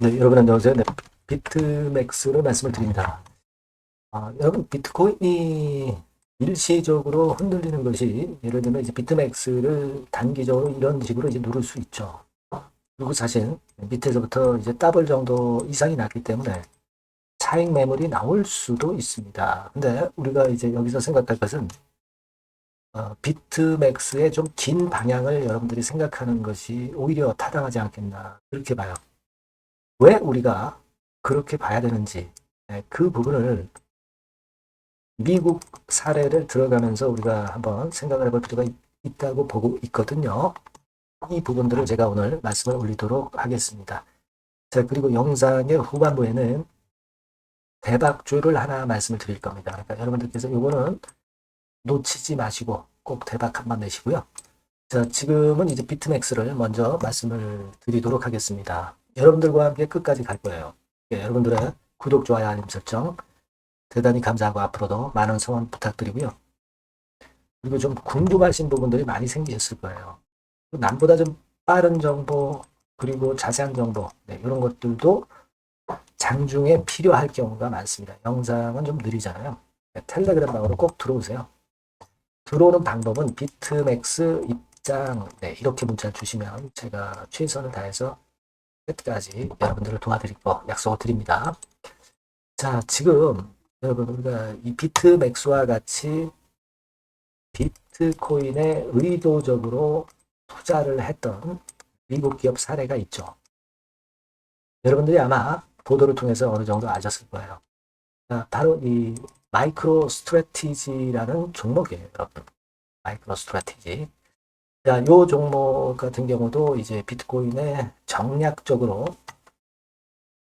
네, 여러분 안녕하세요. 네, 비트맥스로 말씀을 드립니다. 아, 여러분 비트코인이 일시적으로 흔들리는 것이 예를 들면 이제 비트맥스를 단기적으로 이런 식으로 이제 누를 수 있죠. 그리고 사실 밑에서부터 이제 더블 정도 이상이 났기 때문에 차익 매물이 나올 수도 있습니다. 근데 우리가 이제 여기서 생각할 것은 어, 비트맥스의 좀 긴 방향을 여러분들이 생각하는 것이 오히려 타당하지 않겠나 그렇게 봐요. 왜 우리가 그렇게 봐야 되는지 네, 그 부분을 미국 사례를 들어가면서 우리가 한번 생각을 해볼 필요가 있, 있다고 보고 있거든요. 이 부분들을 제가 오늘 말씀을 올리도록 하겠습니다. 자, 그리고 영상의 후반부에는 대박주를 하나 말씀을 드릴 겁니다. 그러니까 여러분들께서 이거는 놓치지 마시고 꼭 대박 한 번 내시고요. 자, 지금은 이제 비트맥스를 먼저 말씀을 드리도록 하겠습니다. 여러분들과 함께 끝까지 갈 거예요. 예, 여러분들의 구독, 좋아요, 알림 설정 대단히 감사하고 앞으로도 많은 성원 부탁드리고요. 그리고 좀 궁금하신 부분들이 많이 생기셨을 거예요. 남보다 좀 빠른 정보 그리고 자세한 정보 네, 이런 것들도 장중에 필요할 경우가 많습니다. 영상은 좀 느리잖아요. 네, 텔레그램 방으로 꼭 들어오세요. 들어오는 방법은 비트맥스 입장 네, 이렇게 문자 주시면 제가 최선을 다해서 끝까지 여러분들을 도와드릴 거 약속을 드립니다. 자, 지금 여러분 우리가 이 비트 맥스와 같이 비트코인에 의도적으로 투자를 했던 미국 기업 사례가 있죠. 여러분들이 아마 보도를 통해서 어느 정도 아셨을 거예요. 자, 바로 이 마이크로 스트래티지라는 종목이에요, 여러분. 마이크로 스트래티지. 자, 요 종목 같은 경우도 이제 비트코인에 정략적으로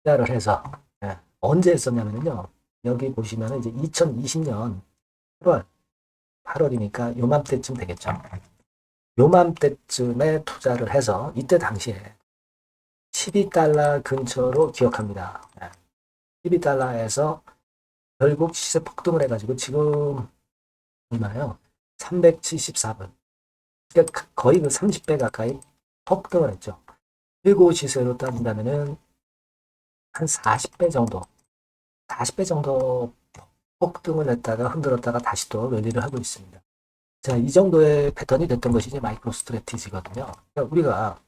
투자를 해서 예, 언제 했었냐면요. 여기 보시면은 이제 2020년 8월 8월이니까 요맘때쯤 되겠죠. 요맘때쯤에 투자를 해서 이때 당시에 12달러 근처로 기억합니다. 12달러에서 결국 시세 폭등을 해가지고 지금 얼마요? 374분. 그러니까 거의 그 30배 가까이 폭등을 했죠. 일고 시세로 따진다면은 한 40배 정도, 40배 정도 폭등을 했다가 흔들었다가 다시 또 랠리를 하고 있습니다. 자, 이 정도의 패턴이 됐던 것이 이제 마이크로 스트래티지거든요. 그러니까 우리가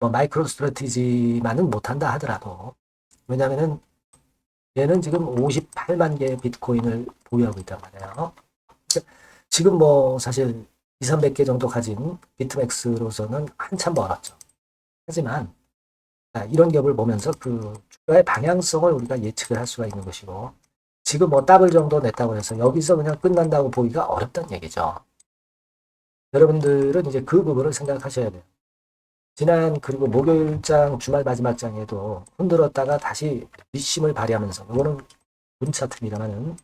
뭐 마이크로 스트래티지만은 못한다 하더라도 왜냐면은 얘는 지금 58만 개의 비트코인을 보유하고 있단 말이에요. 그러니까 지금 뭐 사실 2, 300개 정도 가진 비트맥스로서는 한참 멀었죠. 하지만 이런 기업을 보면서 그 주가의 방향성을 우리가 예측을 할 수가 있는 것이고 지금 뭐 더블 정도 냈다고 해서 여기서 그냥 끝난다고 보기가 어렵다는 얘기죠. 여러분들은 이제 그 부분을 생각하셔야 돼요. 지난 그리고 목요일장 주말 마지막 장에도 흔들었다가 다시 윗심을 발휘하면서 이거는 문차 틈이라면은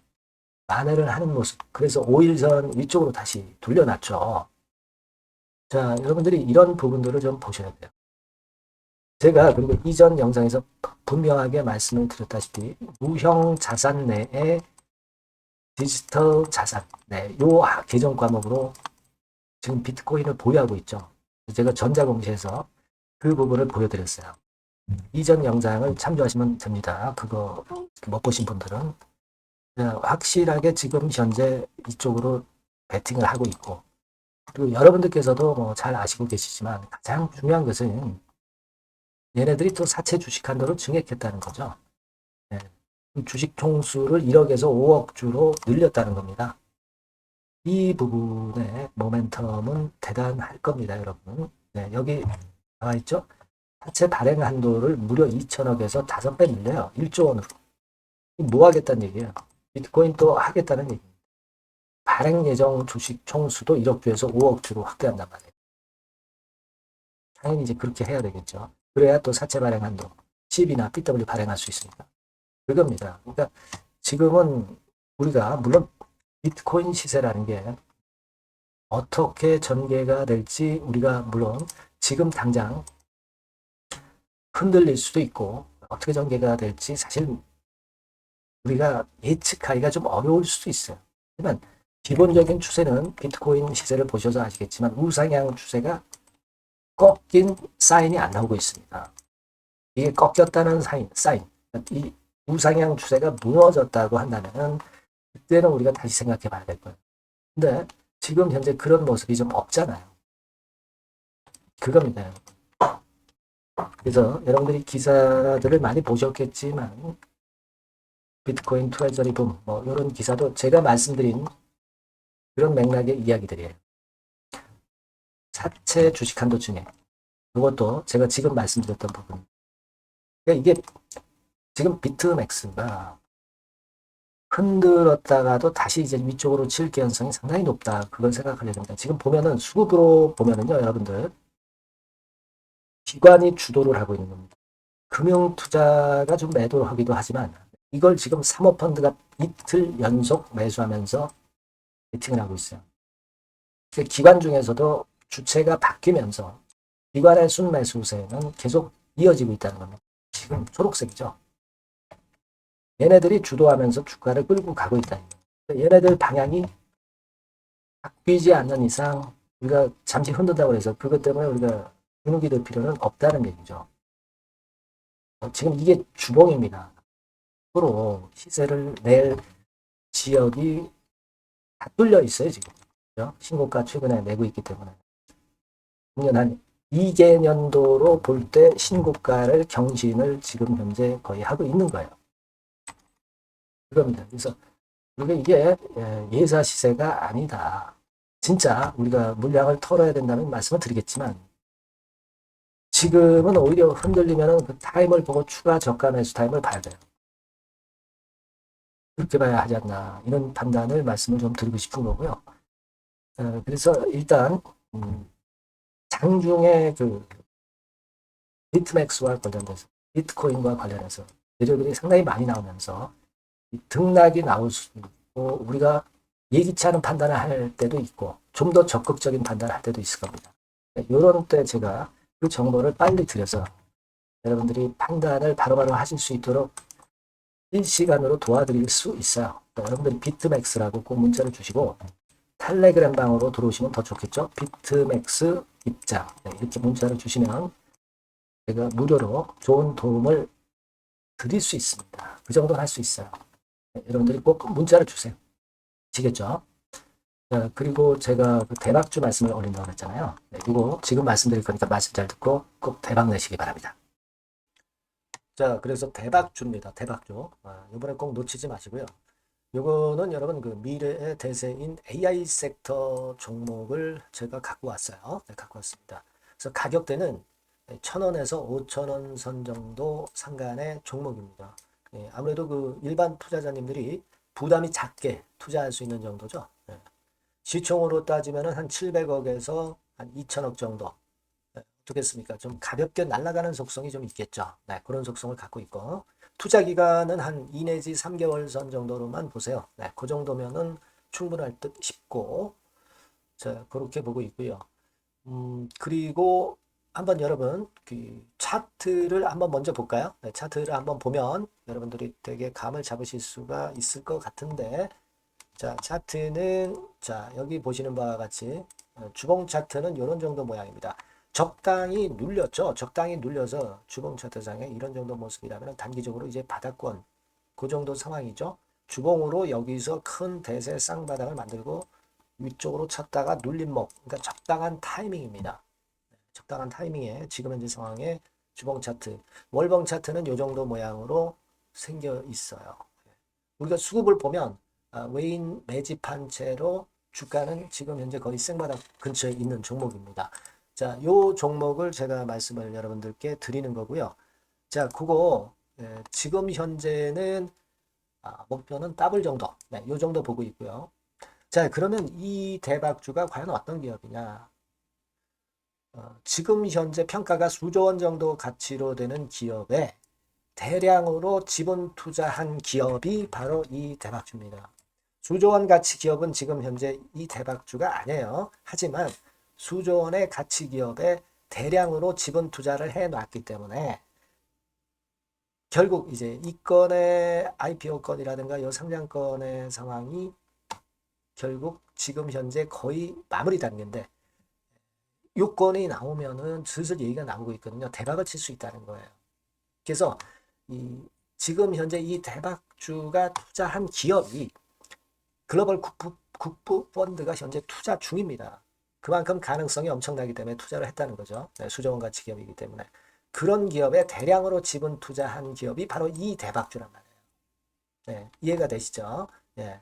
만회를 하는 모습. 그래서 5일선 위쪽으로 다시 돌려놨죠. 자, 여러분들이 이런 부분들을 좀 보셔야 돼요. 제가 그리고 이전 영상에서 분명하게 말씀을 드렸다시피 무형 자산 내에 디지털 자산, 네, 요 계정 과목으로 지금 비트코인을 보유하고 있죠. 제가 전자공시에서 그 부분을 보여드렸어요. 이전 영상을 참조하시면 됩니다. 그거 못 보신 분들은 네, 확실하게 지금 현재 이쪽으로 베팅을 하고 있고 그리고 여러분들께서도 뭐 잘 아시고 계시지만 가장 중요한 것은 얘네들이 또 사채 주식 한도를 증액했다는 거죠. 네. 주식 총수를 1억에서 5억 주로 늘렸다는 겁니다. 이 부분의 모멘텀은 대단할 겁니다, 여러분. 네, 여기 나와 있죠? 사채 발행 한도를 무려 2천억에서 5배 늘려요. 1조 원으로. 뭐 하겠다는 얘기예요. 비트코인 또 하겠다는 얘기입니다. 발행 예정 주식 총수도 1억 주에서 5억 주로 확대한단 말이에요. 당연히 이제 그렇게 해야 되겠죠. 그래야 또 사채 발행 한도, CB나 BW 발행할 수 있으니까. 그겁니다. 그러니까 지금은 우리가 물론 비트코인 시세라는 게 어떻게 전개가 될지 우리가 물론 지금 당장 흔들릴 수도 있고 어떻게 전개가 될지 사실 우리가 예측하기가 좀 어려울 수도 있어요. 하지만 기본적인 추세는 비트코인 시세를 보셔서 아시겠지만 우상향 추세가 꺾인 사인이 안 나오고 있습니다. 이게 꺾였다는 사인, 사인. 이 우상향 추세가 무너졌다고 한다면 그때는 우리가 다시 생각해 봐야 될 거예요. 근데 지금 현재 그런 모습이 좀 없잖아요. 그겁니다. 그래서 여러분들이 기사들을 많이 보셨겠지만 비트코인 트레저리 붐, 뭐 이런 기사도 제가 말씀드린 그런 맥락의 이야기들이에요. 사채 주식 한도 중에 이것도 제가 지금 말씀드렸던 부분. 그러니까 이게 지금 비트맥스가 흔들었다가도 다시 이제 위쪽으로 칠 개연성이 상당히 높다. 그걸 생각하려야 됩니다. 지금 보면은 수급으로 보면은요, 여러분들 기관이 주도를 하고 있는 겁니다. 금융 투자가 좀 매도를 하기도 하지만 이걸 지금 사모펀드가 이틀 연속 매수하면서 베팅을 하고 있어요. 그 기관 중에서도 주체가 바뀌면서 기관의 순매수 세는 계속 이어지고 있다는 겁니다. 지금 초록색이죠. 얘네들이 주도하면서 주가를 끌고 가고 있다. 얘네들 방향이 바뀌지 않는 이상 우리가 잠시 흔든다고 해서 그것 때문에 우리가 주눅이 될 필요는 없다는 얘기죠. 어, 지금 이게 주봉입니다. 앞으로 시세를 낼 지역이 다 뚫려 있어요, 지금. 그죠? 신고가 최근에 내고 있기 때문에. 작년 한 2개년도로 볼 때 신고가를 경신을 지금 현재 거의 하고 있는 거예요. 그겁니다. 그래서 이게 예, 예사 시세가 아니다. 진짜 우리가 물량을 털어야 된다는 말씀을 드리겠지만 지금은 오히려 흔들리면 그 타임을 보고 추가 저가 매수 타임을 봐야 돼요. 그렇게 봐야 하지 않나 이런 판단을 말씀을 좀 드리고 싶은 거고요. 어, 그래서 일단 음, 장중에 그 비트맥스와 관련돼서 비트코인과 관련해서 재료들이 상당히 많이 나오면서 이 등락이 나올 수도 있고 우리가 예기치 않은 판단을 할 때도 있고 좀 더 적극적인 판단을 할 때도 있을 겁니다. 이런 때 제가 그 정보를 빨리 드려서 여러분들이 판단을 바로바로 하실 수 있도록 실시간으로 도와드릴 수 있어요. 여러분들이 비트맥스라고 꼭 문자를 주시고 텔레그램 방으로 들어오시면 더 좋겠죠. 비트맥스 입장 네, 이렇게 문자를 주시면 제가 무료로 좋은 도움을 드릴 수 있습니다. 그 정도는 할 수 있어요. 네, 여러분들이 꼭 문자를 주세요. 아시겠죠? 자, 그리고 제가 그 대박주 말씀을 올린다고 그랬잖아요. 네, 이거 지금 말씀드릴 거니까 말씀 잘 듣고 꼭 대박 내시기 바랍니다. 자, 그래서 대박주입니다. 대박주. 아, 이번에 꼭 놓치지 마시고요. 요거는 여러분 그 미래의 대세인 AI 섹터 종목을 제가 갖고 왔어요. 네, 갖고 왔습니다. 그래서 가격대는 1,000원에서 5,000원 선 정도 상간의 종목입니다. 예, 아무래도 그 일반 투자자님들이 부담이 작게 투자할 수 있는 정도죠. 예. 시총으로 따지면 한 700억에서 한 2천억 정도. 네, 어떻겠습니까? 좀 가볍게 날아가는 속성이 좀 있겠죠. 네, 그런 속성을 갖고 있고. 투자 기간은 한 2 내지 3개월 선 정도로만 보세요. 네, 그 정도면은 충분할 듯 싶고. 자, 그렇게 보고 있고요. 음, 그리고 한번 여러분 그 차트를 한번 먼저 볼까요? 네, 차트를 한번 보면 여러분들이 되게 감을 잡으실 수가 있을 것 같은데 자, 차트는 자, 여기 보시는 바와 같이 어, 주봉 차트는 이런 정도 모양입니다. 적당히 눌렸죠. 적당히 눌려서 주봉 차트상에 이런 정도 모습이라면 단기적으로 이제 바닥권 그 정도 상황이죠. 주봉으로 여기서 큰 대세 쌍바닥을 만들고 위쪽으로 쳤다가 눌림목 그러니까 적당한 타이밍입니다. 적당한 타이밍에 지금 현재 상황에 주봉 차트 월봉 차트는 이 정도 모양으로 생겨 있어요. 우리가 수급을 보면 아, 외인 매집한 채로 주가는 지금 현재 거의 생바닥 근처에 있는 종목입니다. 자, 요 종목을 제가 말씀을 여러분들께 드리는 거고요. 자, 그거 예, 지금 현재는 아, 목표는 더블 정도, 네, 요 정도 보고 있고요. 자, 그러면 이 대박주가 과연 어떤 기업이냐? 어, 지금 현재 평가가 수조 원 정도 가치로 되는 기업에 대량으로 지분 투자한 기업이 바로 이 대박주입니다. 수조 원 가치 기업은 지금 현재 이 대박주가 아니에요. 하지만 수조 원의 가치 기업에 대량으로 지분 투자를 해 놨기 때문에 결국 이제 이 건의 IPO 건이라든가 요 상장 건의 상황이 결국 지금 현재 거의 마무리 단계인데 요건이 나오면은 슬슬 얘기가 나오고 있거든요. 대박을 칠 수 있다는 거예요. 그래서 이 지금 현재 이 대박주가 투자한 기업이 글로벌 국부, 국부 펀드가 현재 투자 중입니다. 그만큼 가능성이 엄청나기 때문에 투자를 했다는 거죠. 네, 수조원 가치 기업이기 때문에. 그런 기업에 대량으로 지분 투자한 기업이 바로 이 대박주란 말이에요. 네, 이해가 되시죠? 예.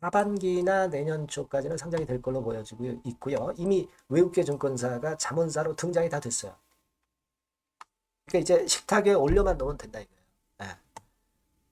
하반기나 내년 초까지는 상장이 될 걸로 보여지고 있고요. 이미 외국계 증권사가 자문사로 등장이 다 됐어요. 그러니까 이제 식탁에 올려만 놓으면 된다 이거예요.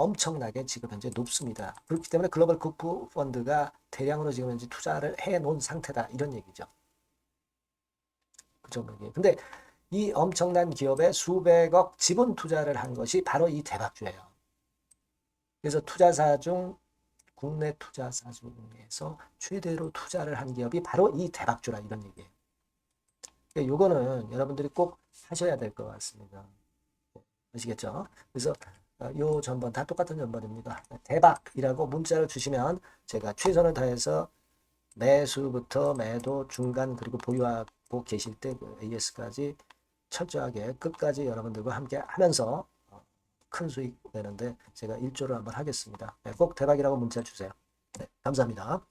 엄청나게 지금 현재 높습니다. 그렇기 때문에 글로벌 국부 펀드가 대량으로 지금 현재 투자를 해 놓은 상태다. 이런 얘기죠. 그 정도예요. 근데 이 엄청난 기업에 수백억 지분 투자를 한 것이 바로 이 대박주예요. 그래서 투자사 중 국내 투자사 중에서 최대로 투자를 한 기업이 바로 이 대박주라 이런 얘기예요. 그러니까 요거는 여러분들이 꼭 하셔야 될 것 같습니다. 아시겠죠? 그래서 어, 요 전번 다 똑같은 전번입니다. 대박이라고 문자를 주시면 제가 최선을 다해서 매수부터 매도 중간 그리고 보유하고 계실 때그 AS까지 철저하게 끝까지 여러분들과 함께 하면서 어, 큰 수익 내는데 제가 일조를 한번 하겠습니다. 네, 꼭 대박이라고 문자 주세요. 네, 감사합니다.